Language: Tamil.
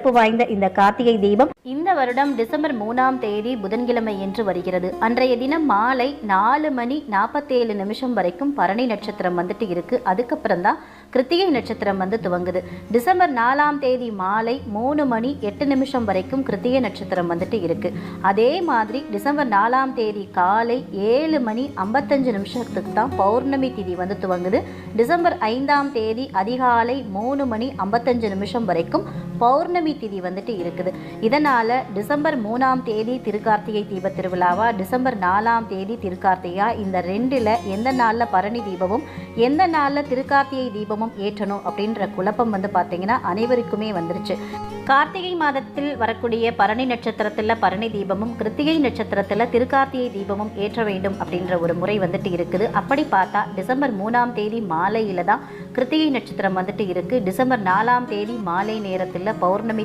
சிறப்பு வாய்ந்த இந்த கார்த்திகை தீபம் இந்த வருடம் டிசம்பர் மூணாம் தேதி புதன்கிழமை என்று வருகிறது. அன்றைய தினம் மாலை நாலு மணி நாற்பத்தேழு நிமிஷம் வரைக்கும் பரணி நட்சத்திரம் வந்துட்டு இருக்கு. அதுக்கப்புறம் தான் கிருத்திகை நட்சத்திரம் வந்து துவங்குது. டிசம்பர் நாலாம் தேதி மாலை மூணு மணி எட்டு நிமிஷம் வரைக்கும் கிருத்திகை நட்சத்திரம் வந்துட்டு இருக்கு. அதே மாதிரி டிசம்பர் நாலாம் தேதி காலை ஏழு மணி ஐம்பத்தஞ்சு நிமிஷத்துக்கு தான் பௌர்ணமி திதி வந்து துவங்குது. டிசம்பர் ஐந்தாம் தேதி அதிகாலை மூணு மணி ஐம்பத்தஞ்சு நிமிஷம் வரைக்கும் பௌர்ணமி பௌர்ணமி திதி வந்துட்டு இருக்குது. இதனால் டிசம்பர் மூணாம் தேதி திருக்கார்த்திகை தீப திருவிழாவா டிசம்பர் நாலாம் தேதி திருக்கார்த்திகா இந்த ரெண்டில் எந்த நாளில் பரணி தீபமும் எந்த நாளில் திருக்கார்த்திகை தீபமும் ஏற்றணும் அப்படின்ற குழப்பம் வந்து பார்த்தீங்கன்னா அனைவருக்குமே வந்துருச்சு. கார்த்திகை மாதத்தில் வரக்கூடிய பரணி நட்சத்திரத்தில் பரணி தீபமும் கிருத்திகை நட்சத்திரத்தில் திருக்கார்த்திகை தீபமும் ஏற்ற வேண்டும் அப்படின்ற ஒரு முறை வந்துட்டு இருக்குது. அப்படி பார்த்தா டிசம்பர் மூணாம் தேதி மாலையில் தான் கிருத்திகை நட்சத்திரம் வந்துட்டு இருக்கு. டிசம்பர் நாலாம் தேதி மாலை நேரத்தில் பௌர்ணமி